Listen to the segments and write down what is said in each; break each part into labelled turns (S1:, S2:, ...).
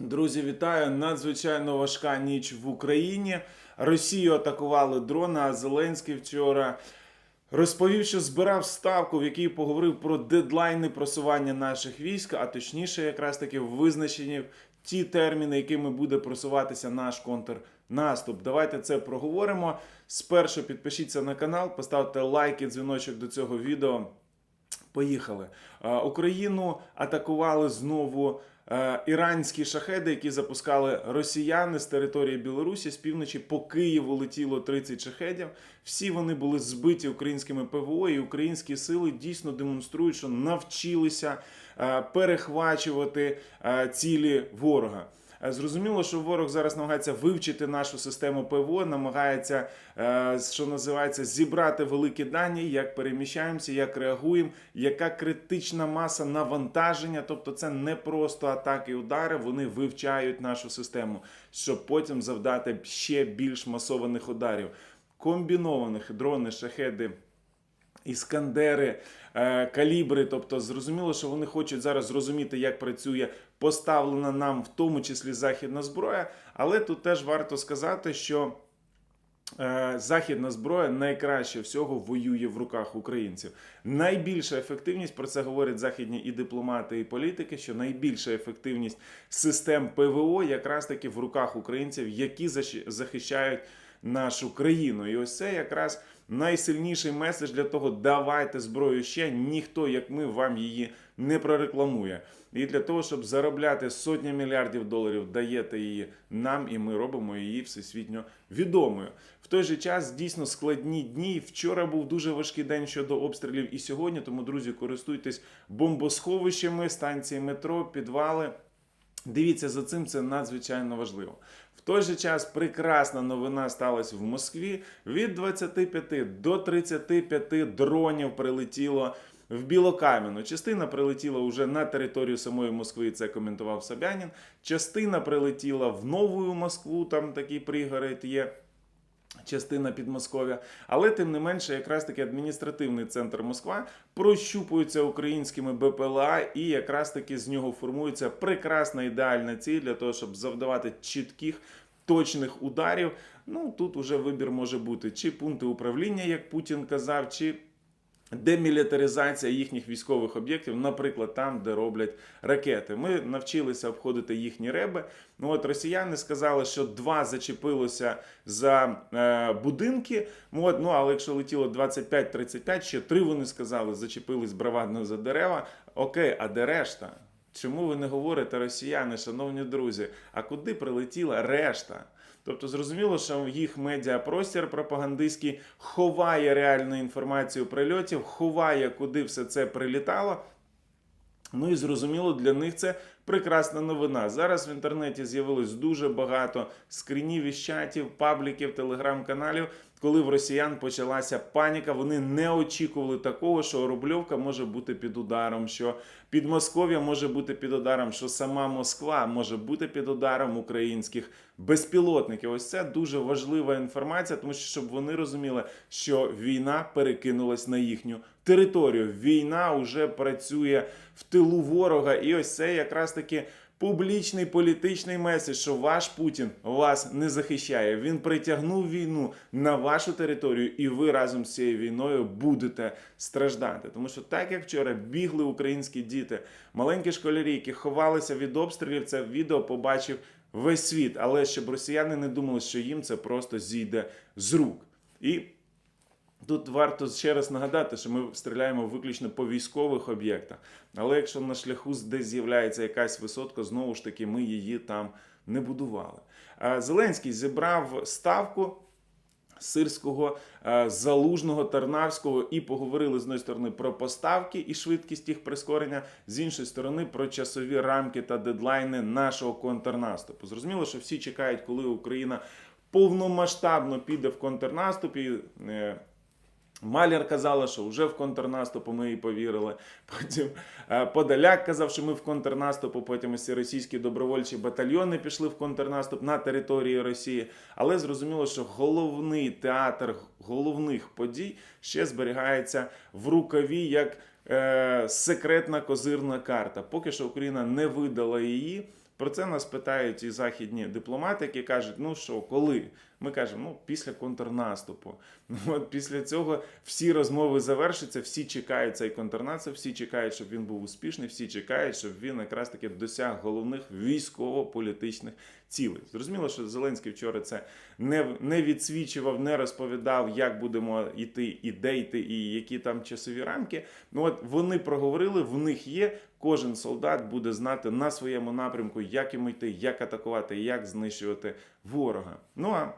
S1: Друзі, вітаю! Надзвичайно важка ніч в Україні. Росію атакували дрони, а Зеленський вчора розповів, що збирав ставку, в якій поговорив про дедлайни просування наших військ, а точніше, якраз таки визначені ті терміни, якими буде просуватися наш контрнаступ. Давайте це проговоримо. Спершу підпишіться на канал, поставте лайк і дзвіночок до цього відео. Поїхали. Е, Україну атакували знову е, іранські шахеди, які запускали росіяни з території Білорусі з півночі. По Києву летіло 30 шахедів. Всі вони були збиті українськими ПВО, і українські сили дійсно демонструють, що навчилися е, перехвачувати цілі ворога. Е, Зрозуміло, що ворог зараз намагається вивчити нашу систему ПВО, намагається, е, що називається, зібрати великі дані, як переміщаємося, як реагуємо, яка критична маса навантаження. Тобто, це не просто атаки удари, вони вивчають нашу систему, щоб потім завдати ще більш масованих ударів. Комбінованих дрони, шахеди. Іскандери, е, калібри, тобто зрозуміло, що вони хочуть зараз зрозуміти, як працює поставлена нам, в тому числі західна зброя. Але тут теж варто сказати, що е, західна зброя найкраще всього воює в руках українців. Найбільша ефективність про це говорять західні і дипломати, і політики. Що найбільша ефективність систем ПВО якраз таки в руках українців, які захищають нашу країну. І ось це якраз найсильніший меседж для того, давайте зброю ще. Ніхто, як ми, вам її не прорекламує. І для того, щоб заробляти сотні мільярдів доларів, даєте її нам, і ми робимо її всесвітньо відомою. В той же час дійсно складні дні. Вчора був дуже важкий день щодо обстрілів і сьогодні. Тому, друзі, користуйтесь бомбосховищами, станції метро, підвали. Дивіться за цим, це надзвичайно важливо. Той же час прекрасна новина сталася в Москві. Від 25 до 35 дронів прилетіло в Білокам'яну. Частина прилетіла вже на територію самої Москви, це коментував Собянін. Частина прилетіла в Нову Москву, там такий пригород є частина Підмосков'я. Але тим не менше, якраз таки адміністративний центр Москва прощупується українськими БПЛА, і якраз таки з нього формується прекрасна ідеальна ціль для того, щоб завдавати чітких. Точних ударів, ну тут уже вибір може бути чи пункти управління, як Путін казав, чи демілітаризація їхніх військових об'єктів, наприклад, там, де роблять ракети. Ми навчилися обходити їхні реби. Ну от росіяни сказали, що два зачепилося за е, будинки. Ну, от, ну але якщо летіло 25-35, ще три вони сказали, зачепились бравадно за дерева. Окей, а де решта? Чому ви не говорите, росіяни, шановні друзі? А куди прилетіла решта? Тобто зрозуміло, що їх медіапростір пропагандистський ховає реальну інформацію прильотів, ховає, куди все це прилітало. Ну і зрозуміло, для них це прекрасна новина. Зараз в інтернеті з'явилось дуже багато скрінів із чатів, пабліків, телеграм-каналів. Коли в росіян почалася паніка, вони не очікували такого, що Рубльовка може бути під ударом, що Підмосков'я може бути під ударом, що сама Москва може бути під ударом українських безпілотників. Ось це дуже важлива інформація, тому що щоб вони розуміли, що війна перекинулась на їхню територію. Війна вже працює в тилу ворога, і ось це якраз таки. Публічний політичний меседж, що ваш Путін вас не захищає. Він притягнув війну на вашу територію, і ви разом з цією війною будете страждати. Тому що так як вчора бігли українські діти, маленькі школярі, які ховалися від обстрілів, це відео побачив весь світ. Але щоб росіяни не думали, що їм це просто зійде з рук. І Тут варто ще раз нагадати, що ми стріляємо виключно по військових об'єктах. Але якщо на шляху десь з'являється якась висотка, знову ж таки, ми її там не будували. Зеленський зібрав ставку. Сирського, залужного, Тарнавського і поговорили з однієї сторони про поставки і швидкість їх прискорення, з іншої сторони про часові рамки та дедлайни нашого контрнаступу. Зрозуміло, що всі чекають, коли Україна повномасштабно піде в контрнаступ і е, Маляр казала, що вже в контрнаступу ми їй повірили. Потім е, Подоляк казав, що ми в контрнаступу. Потім ці російські добровольчі батальйони пішли в контрнаступ на території Росії. Але зрозуміло, що головний театр головних подій ще зберігається в рукаві як е, секретна козирна карта. Поки що Україна не видала її. Про це нас питають і західні дипломати, які кажуть: ну що, коли? Ми кажемо, ну після контрнаступу. Ну, От після цього всі розмови завершаться, всі чекають цей контрнаступ, всі чекають, щоб він був успішний, всі чекають, щоб він якраз таки досяг головних військово-політичних цілей. Зрозуміло, що Зеленський вчора це не, не відсвічував, не розповідав, як будемо йти, і де йти, і які там часові рамки. Ну от вони проговорили, в них є. Кожен солдат буде знати на своєму напрямку, як йому йти, як атакувати, як знищувати ворога. Ну а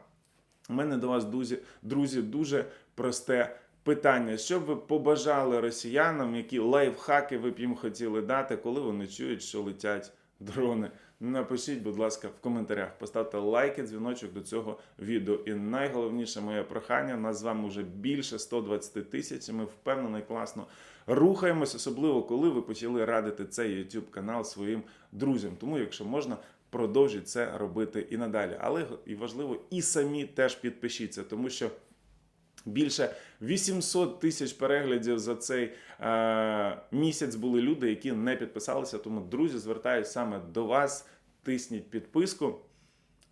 S1: у мене до вас, друзі, друзі, дуже просте питання. Що б ви побажали росіянам, які лайфхаки ви б їм хотіли дати, коли вони чують, що летять дрони? Напишіть, будь ласка, в коментарях. Поставте лайк і дзвіночок до цього відео. І найголовніше моє прохання. Нас з вами вже більше 120 тисяч. Ми впевнено і класно рухаємось, особливо коли ви почали радити цей YouTube канал своїм друзям. Тому, якщо можна, продовжіть це робити і надалі. Але і важливо, і самі теж підпишіться, тому що. Більше 800 тисяч переглядів за цей е, місяць були люди, які не підписалися. Тому, друзі, звертаюся саме до вас. Тисніть підписку.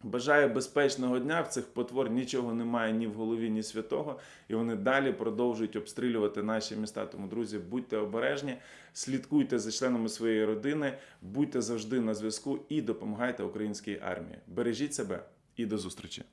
S1: Бажаю безпечного дня. В цих потвор нічого немає ні в голові, ні святого. І вони далі продовжують обстрілювати наші міста. Тому, друзі, будьте обережні, слідкуйте за членами своєї родини, будьте завжди на зв'язку і допомагайте українській армії. Бережіть себе і до зустрічі!